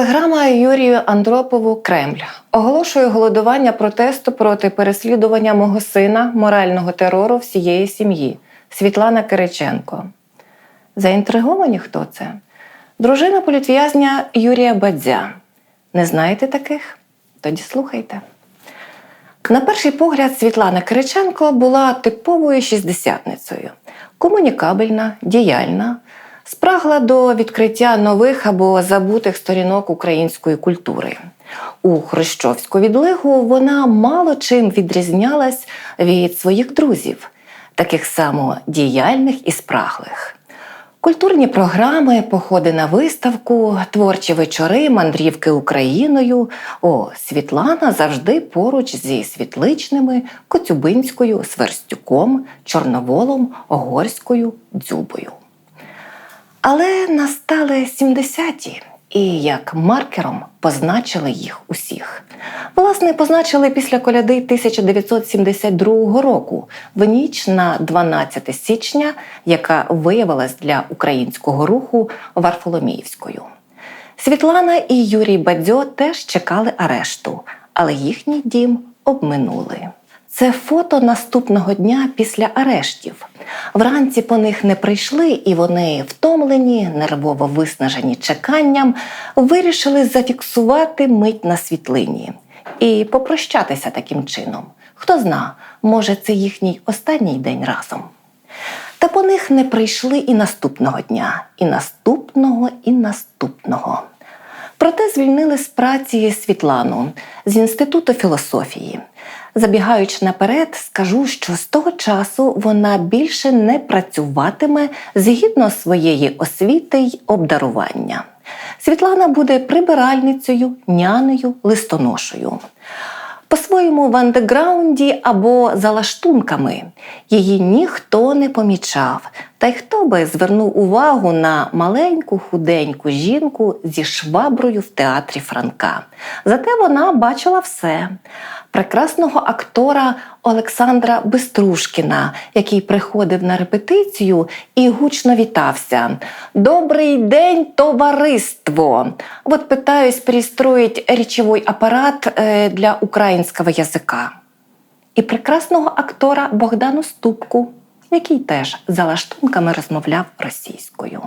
Телеграма Юрію Андропову Кремль. Оголошую голодування протесту проти переслідування мого сина, морального терору всієї сім'ї. Світлана Кириченко. Заінтриговані, хто це? Дружина політв'язня Юрія Бадзя. Не знаєте таких? Тоді слухайте. На перший погляд, Світлана Кириченко була типовою шістдесятницею, комунікабельна, діяльна, спрагла до відкриття нових або забутих сторінок української культури. У Хрущовську відлигу вона мало чим відрізнялась від своїх друзів, таких само діяльних і спраглих. Культурні програми, походи на виставку, творчі вечори, мандрівки Україною. О, Світлана завжди поруч зі світличними, Коцюбинською, Сверстюком, Чорноволом, Огорською, Дзюбою. Але настали 70-ті, і як маркером позначили їх усіх. Власне, позначили після коляди 1972 року, в ніч на 12 січня, яка виявилась для українського руху Варфоломіївською. Світлана і Юрій Бадзьо теж чекали арешту, але їхній дім обминули. Це фото наступного дня після арештів. Вранці по них не прийшли, і вони, втомлені, нервово виснажені чеканням, вирішили зафіксувати мить на світлині і попрощатися таким чином. Хто зна, може, це їхній останній день разом. Та по них не прийшли і наступного дня, і наступного, і наступного. Проте звільнили з праці Світлану з Інституту філософії. Забігаючи наперед, скажу, що з того часу вона більше не працюватиме згідно своєї освіти й обдарування. Світлана буде прибиральницею, нянею, листоношою. По-своєму в андеграунді або за лаштунками її ніхто не помічав, та й хто би звернув увагу на маленьку худеньку жінку зі шваброю в театрі Франка. Зате вона бачила все. Прекрасного актора Олександра Беструшкіна, який приходив на репетицію і гучно вітався. Добрий день, товариство! От питаюсь перестроїть речовий апарат е, для українського язика. І прекрасного актора Богдану Ступку, який теж за лаштунками розмовляв російською.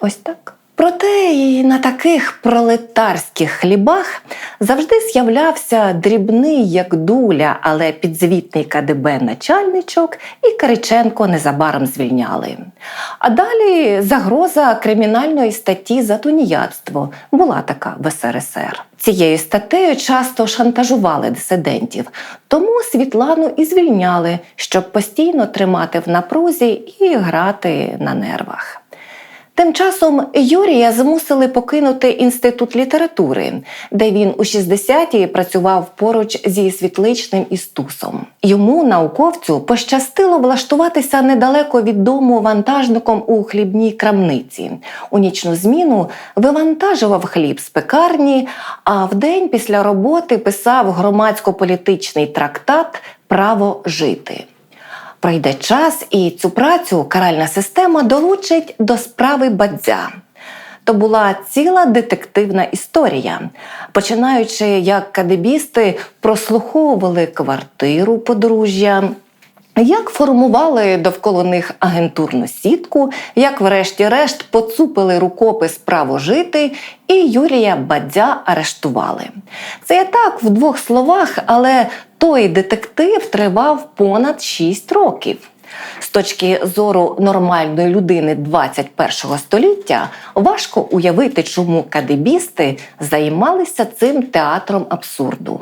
Ось так. Проте і на таких пролетарських хлібах завжди з'являвся дрібний, як дуля, але підзвітний КДБ начальничок, і Кириченко незабаром звільняли. А далі загроза кримінальної статті за туніядство була така в СРСР. Цією статтею часто шантажували дисидентів, тому Світлану і звільняли, щоб постійно тримати в напрузі і грати на нервах. Тим часом Юрія змусили покинути інститут літератури, де він у 60-ті працював поруч зі світличним істусом. Йому, науковцю, пощастило влаштуватися недалеко від дому вантажником у хлібній крамниці. У нічну зміну вивантажував хліб з пекарні, а вдень після роботи писав громадсько-політичний трактат Право жити. Пройде час, і цю працю каральна система долучить до справи бадзя. То була ціла детективна історія, починаючи, як кадебісти прослуховували квартиру подружжя. Як формували довкола них агентурну сітку, як, врешті-решт, поцупили рукопис право жити, і Юрія Бадзя арештували. Це я так в двох словах, але той детектив тривав понад 6 років. З точки зору нормальної людини 21 століття важко уявити, чому кадебісти займалися цим театром абсурду.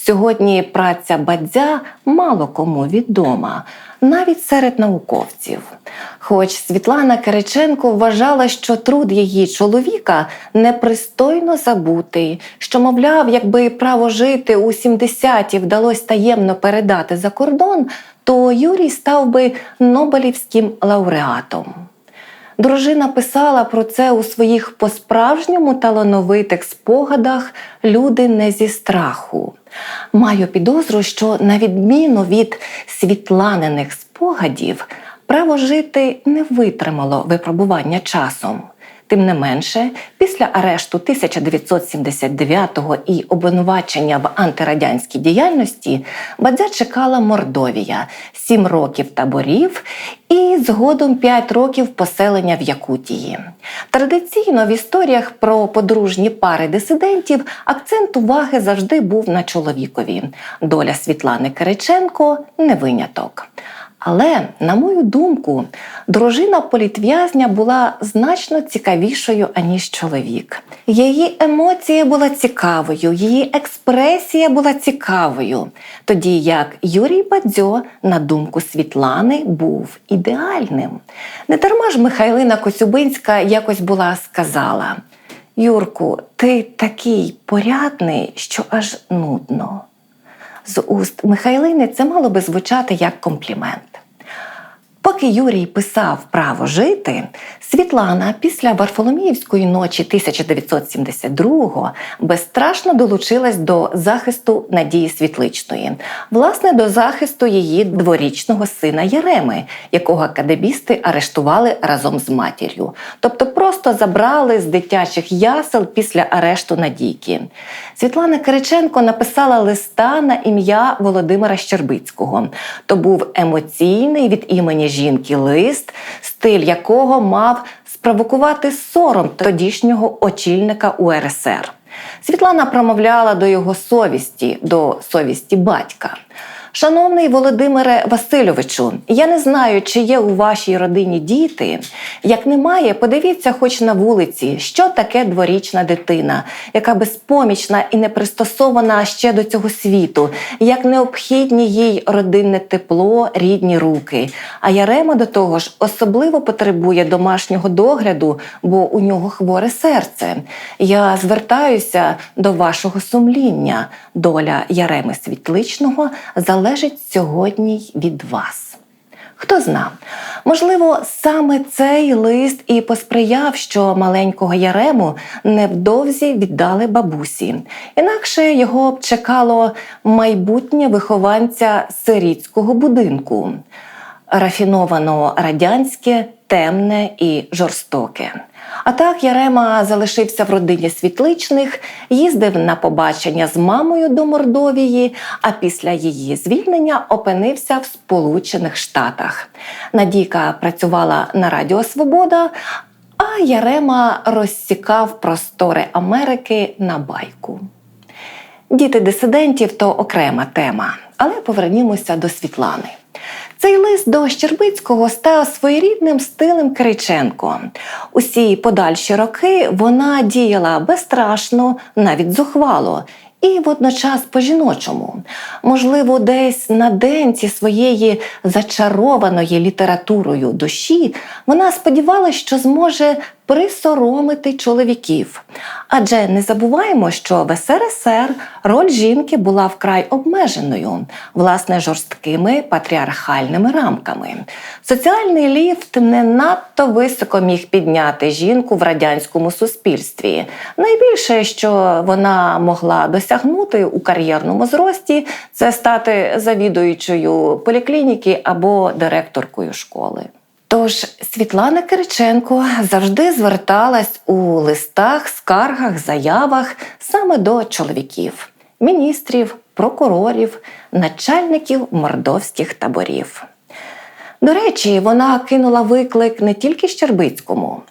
Сьогодні праця бадзя мало кому відома, навіть серед науковців. Хоч Світлана Кириченко вважала, що труд її чоловіка непристойно забутий, що, мовляв, якби право жити у 70-ті вдалося таємно передати за кордон, то Юрій став би Нобелівським лауреатом. Дружина писала про це у своїх по-справжньому талановитих спогадах Люди не зі страху. Маю підозру, що на відміну від світланиних спогадів, право жити не витримало випробування часом. Тим не менше, після арешту 1979-го і обвинувачення в антирадянській діяльності Бадзя чекала Мордовія, сім років таборів і згодом п'ять років поселення в Якутії. Традиційно в історіях про подружні пари дисидентів акцент уваги завжди був на чоловікові. Доля Світлани Кириченко не виняток. Але, на мою думку, дружина політв'язня була значно цікавішою, аніж чоловік. Її емоція була цікавою, її експресія була цікавою. Тоді як Юрій Бадзьо, на думку Світлани, був ідеальним. Не дарма ж Михайлина Коцюбинська якось була сказала: Юрку, ти такий порядний, що аж нудно. З уст Михайлини це мало би звучати як комплімент. Поки Юрій писав Право жити, Світлана після Варфоломіївської ночі 1972-го безстрашно долучилась до захисту Надії Світличної, власне, до захисту її дворічного сина Яреми, якого кадебісти арештували разом з матір'ю. Тобто просто забрали з дитячих ясел після арешту Надійки. Світлана Кириченко написала листа на ім'я Володимира Щербицького. То був емоційний від імені жінки лист, стиль якого мав спровокувати сором тодішнього очільника УРСР. Світлана промовляла до його совісті, до совісті батька. Шановний Володимире Васильовичу, я не знаю, чи є у вашій родині діти. Як немає, подивіться хоч на вулиці, що таке дворічна дитина, яка безпомічна і не пристосована ще до цього світу, як необхідні їй родинне тепло, рідні руки. А Ярема до того ж особливо потребує домашнього догляду, бо у нього хворе серце. Я звертаюся до вашого сумління. Доля Яреми Світличного залежить сьогодні від вас. Хто зна, можливо, саме цей лист і посприяв, що маленького Ярему невдовзі віддали бабусі. Інакше його б чекало майбутнє вихованця сирітського будинку, рафіновано радянське, темне і жорстоке. А так Ярема залишився в родині світличних, їздив на побачення з мамою до Мордовії, а після її звільнення опинився в Сполучених Штатах. Надійка працювала на Радіо Свобода, а Ярема розсікав простори Америки на байку. Діти дисидентів то окрема тема, але повернімося до Світлани. Цей лист до Щербицького став своєрідним стилем Кириченко. Усі подальші роки вона діяла безстрашно, навіть зухвало. І водночас по-жіночому, можливо, десь на денці своєї зачарованої літературою душі вона сподівалася, що зможе присоромити чоловіків. Адже не забуваємо, що в СРСР роль жінки була вкрай обмеженою, власне, жорсткими патріархальними рамками. Соціальний ліфт не надто високо міг підняти жінку в радянському суспільстві. Найбільше, що вона могла досягнути у кар'єрному зрості, це стати завідуючою поліклініки або директоркою школи. Тож Світлана Кириченко завжди зверталась у листах, скаргах, заявах саме до чоловіків, міністрів, прокурорів, начальників мордовських таборів. До речі, вона кинула виклик не тільки Щербицькому.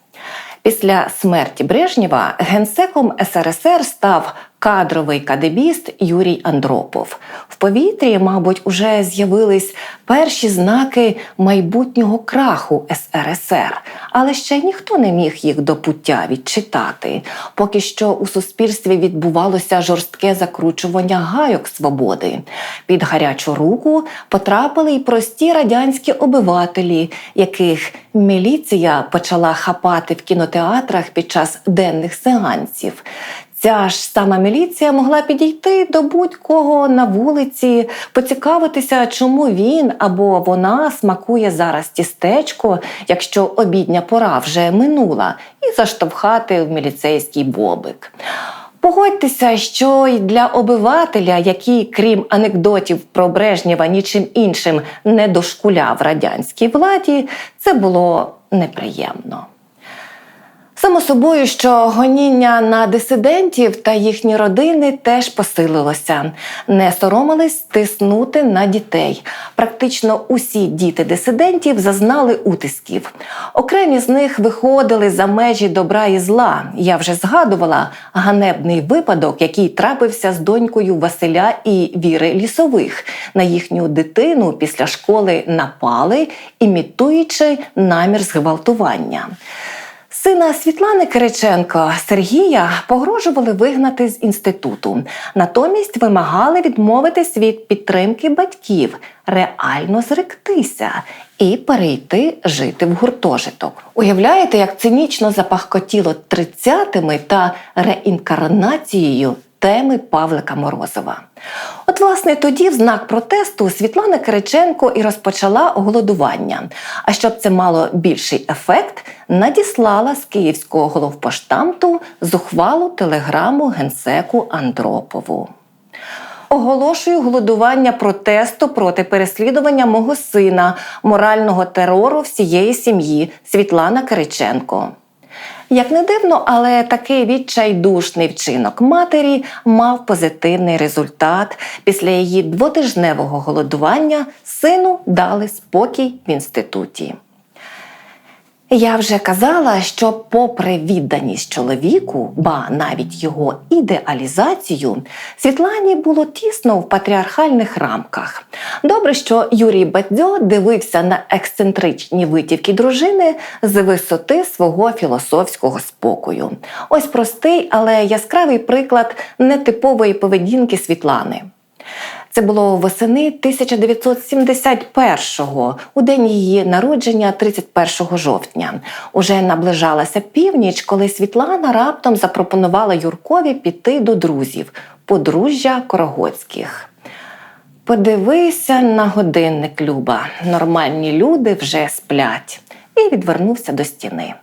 Після смерті Брежнєва генсеком СРСР став кадровий кадебіст Юрій Андропов. В повітрі, мабуть, уже з'явились перші знаки майбутнього краху СРСР, але ще ніхто не міг їх до пуття відчитати. Поки що у суспільстві відбувалося жорстке закручування гайок свободи. Під гарячу руку потрапили й прості радянські обивателі, яких міліція почала хапати в кінотеатрах під час денних сеансів. Ця ж сама міліція могла підійти до будь-кого на вулиці, поцікавитися, чому він або вона смакує зараз тістечко, якщо обідня пора вже минула, і заштовхати в міліцейський бобик. Погодьтеся, що й для обивателя, який, крім анекдотів про Брежнєва, нічим іншим не дошкуляв радянській владі, це було неприємно. Само собою, що гоніння на дисидентів та їхні родини теж посилилося. Не соромились тиснути на дітей. Практично усі діти дисидентів зазнали утисків. Окремі з них виходили за межі добра і зла. Я вже згадувала ганебний випадок, який трапився з донькою Василя і Віри Лісових. На їхню дитину після школи напали, імітуючи намір зґвалтування. Сина Світлани Кириченко Сергія погрожували вигнати з інституту. Натомість вимагали відмовитись від підтримки батьків, реально зректися і перейти жити в гуртожиток. Уявляєте, як цинічно запахкотіло тридцятими та реінкарнацією теми Павлика Морозова. От, власне, тоді, в знак протесту, Світлана Кириченко і розпочала голодування. А щоб це мало більший ефект, надіслала з київського головпоштамту зухвалу телеграму генсеку Андропову. Оголошую голодування протесту проти переслідування мого сина, морального терору всієї сім'ї Світлана Кириченко. Як не дивно, але такий відчайдушний вчинок матері мав позитивний результат. Після її двотижневого голодування сину дали спокій в інституті. Я вже казала, що, попри відданість чоловіку, ба навіть його ідеалізацію, Світлані було тісно в патріархальних рамках. Добре, що Юрій Бадзьо дивився на ексцентричні витівки дружини з висоти свого філософського спокою. Ось простий, але яскравий приклад нетипової поведінки Світлани. Це було восени 1971-го, у день її народження, 31 жовтня. Уже наближалася північ, коли Світлана раптом запропонувала Юркові піти до друзів, подружжя Корогоцьких. Подивися на годинник, Люба. Нормальні люди вже сплять. І відвернувся до стіни.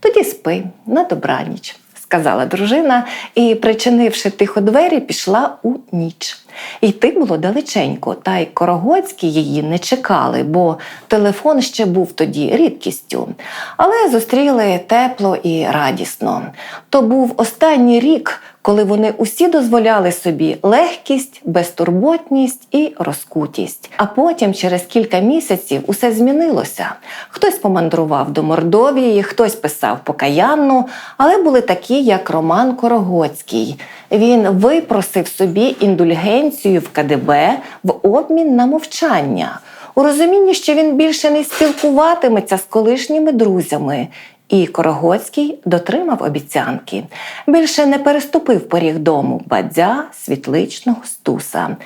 Тоді спи на добраніч, сказала дружина і, причинивши тихо двері, пішла у ніч. Йти було далеченько, та й Корогоцькі її не чекали, бо телефон ще був тоді рідкістю. Але зустріли тепло і радісно. То був останній рік, коли вони усі дозволяли собі легкість, безтурботність і розкутість. А потім, через кілька місяців, усе змінилося. Хтось помандрував до Мордовії, хтось писав покаянну, але були такі, як Роман Корогоцький. Він випросив собі індульгенцію в КДБ в обмін на мовчання. У розумінні, що він більше не спілкуватиметься з колишніми друзями, і Корогоцький дотримав обіцянки. Більше не переступив поріг дому бадзя світличного стуса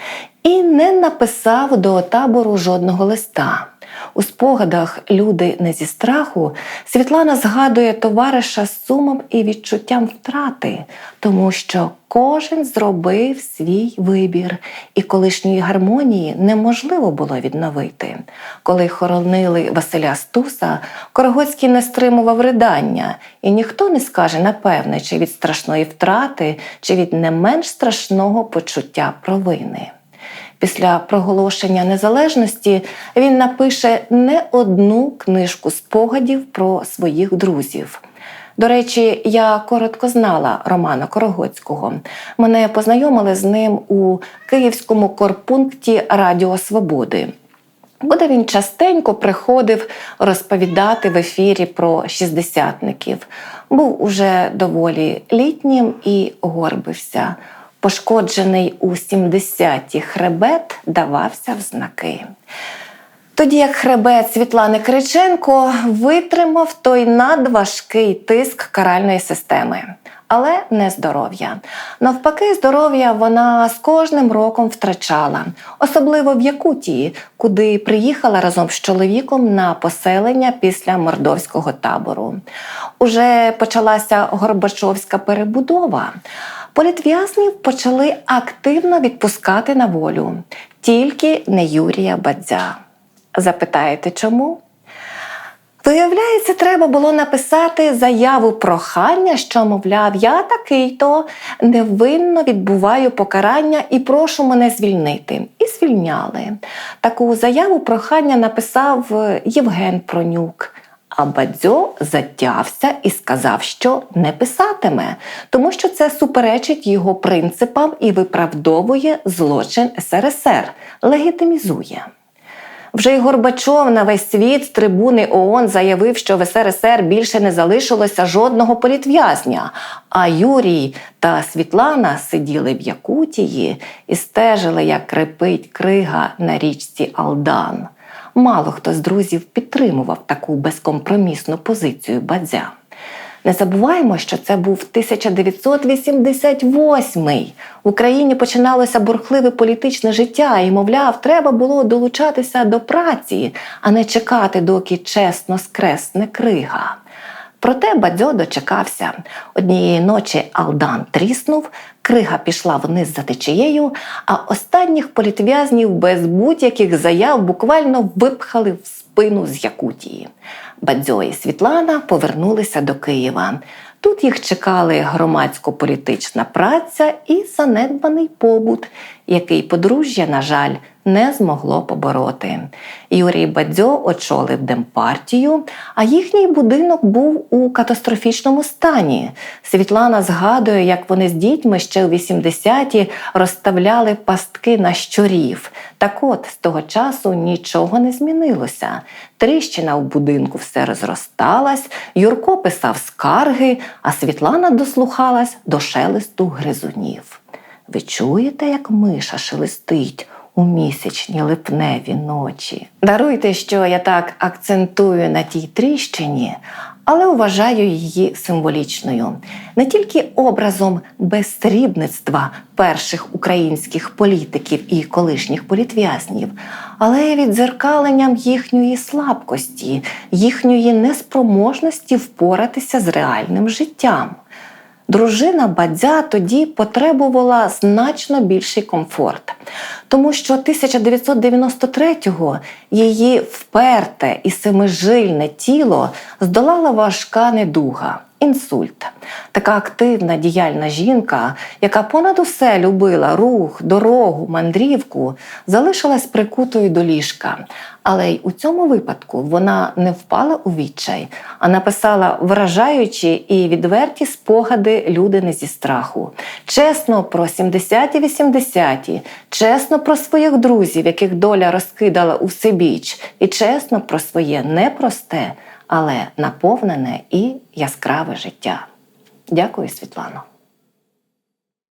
і не написав до табору жодного листа. У спогадах люди не зі страху Світлана згадує товариша з сумом і відчуттям втрати, тому що кожен зробив свій вибір, і колишньої гармонії неможливо було відновити. Коли хоронили Василя Стуса, Корогоцький не стримував ридання, і ніхто не скаже напевне, чи від страшної втрати, чи від не менш страшного почуття провини. Після проголошення незалежності він напише не одну книжку спогадів про своїх друзів. До речі, я коротко знала Романа Корогоцького. Мене познайомили з ним у київському корпункті Радіо Свободи. Куди він частенько приходив розповідати в ефірі про шістдесятників. Був уже доволі літнім і горбився. Пошкоджений у 70-ті хребет давався в знаки. Тоді як хребет Світлани Криченко витримав той надважкий тиск каральної системи, але не здоров'я. Навпаки, здоров'я вона з кожним роком втрачала, особливо в Якутії, куди приїхала разом з чоловіком на поселення після мордовського табору. Уже почалася Горбачовська перебудова. Політв'язнів почали активно відпускати на волю, тільки не Юрія Бадзя. Запитаєте чому? Виявляється, треба було написати заяву прохання, що, мовляв, я такий-то невинно відбуваю покарання і прошу мене звільнити. І звільняли. Таку заяву прохання написав Євген Пронюк. А Бадзьо затявся і сказав, що не писатиме, тому що це суперечить його принципам і виправдовує злочин СРСР, легітимізує. Вже й Горбачов на весь світ з трибуни ООН заявив, що в СРСР більше не залишилося жодного політв'язня. А Юрій та Світлана сиділи в Якутії і стежили, як крепить крига на річці Алдан. Мало хто з друзів підтримував таку безкомпромісну позицію Бадзя. Не забуваємо, що це був 1988-й. В Україні починалося бурхливе політичне життя, і, мовляв, треба було долучатися до праці, а не чекати, доки чесно скресне крига. Проте Бадьо дочекався. Однієї ночі Алдан тріснув, крига пішла вниз за течією, а останніх політв'язнів без будь-яких заяв буквально випхали в спину з Якутії. Бадзьо і Світлана повернулися до Києва. Тут їх чекали громадсько-політична праця і занедбаний побут, який подружжя, на жаль, не змогло побороти. Юрій Бадзьо очолив демпартію, а їхній будинок був у катастрофічному стані. Світлана згадує, як вони з дітьми ще у 80-ті розставляли пастки на щурів. Так от з того часу нічого не змінилося. Тріщина в будинку все розросталась, Юрко писав скарги, а Світлана дослухалась до шелесту гризунів. Ви чуєте, як миша шелестить у місячні липневі ночі? Даруйте, що я так акцентую на тій тріщині, але вважаю її символічною не тільки образом безсрібництва перших українських політиків і колишніх політв'язнів, але й відзеркаленням їхньої слабкості, їхньої неспроможності впоратися з реальним життям. Дружина Бадзя тоді потребувала значно більший комфорт, тому що 1993-го її вперте і семижильне тіло здолала важка недуга. Інсульт. Така активна діяльна жінка, яка понад усе любила рух, дорогу, мандрівку, залишилась прикутою до ліжка. Але й у цьому випадку вона не впала у відчай, а написала вражаючі і відверті спогади людини зі страху. Чесно про 70-ті 80-ті, чесно про своїх друзів, яких доля розкидала у Сибіч, і чесно про своє непросте, але наповнене і яскраве життя. Дякую, Світлано.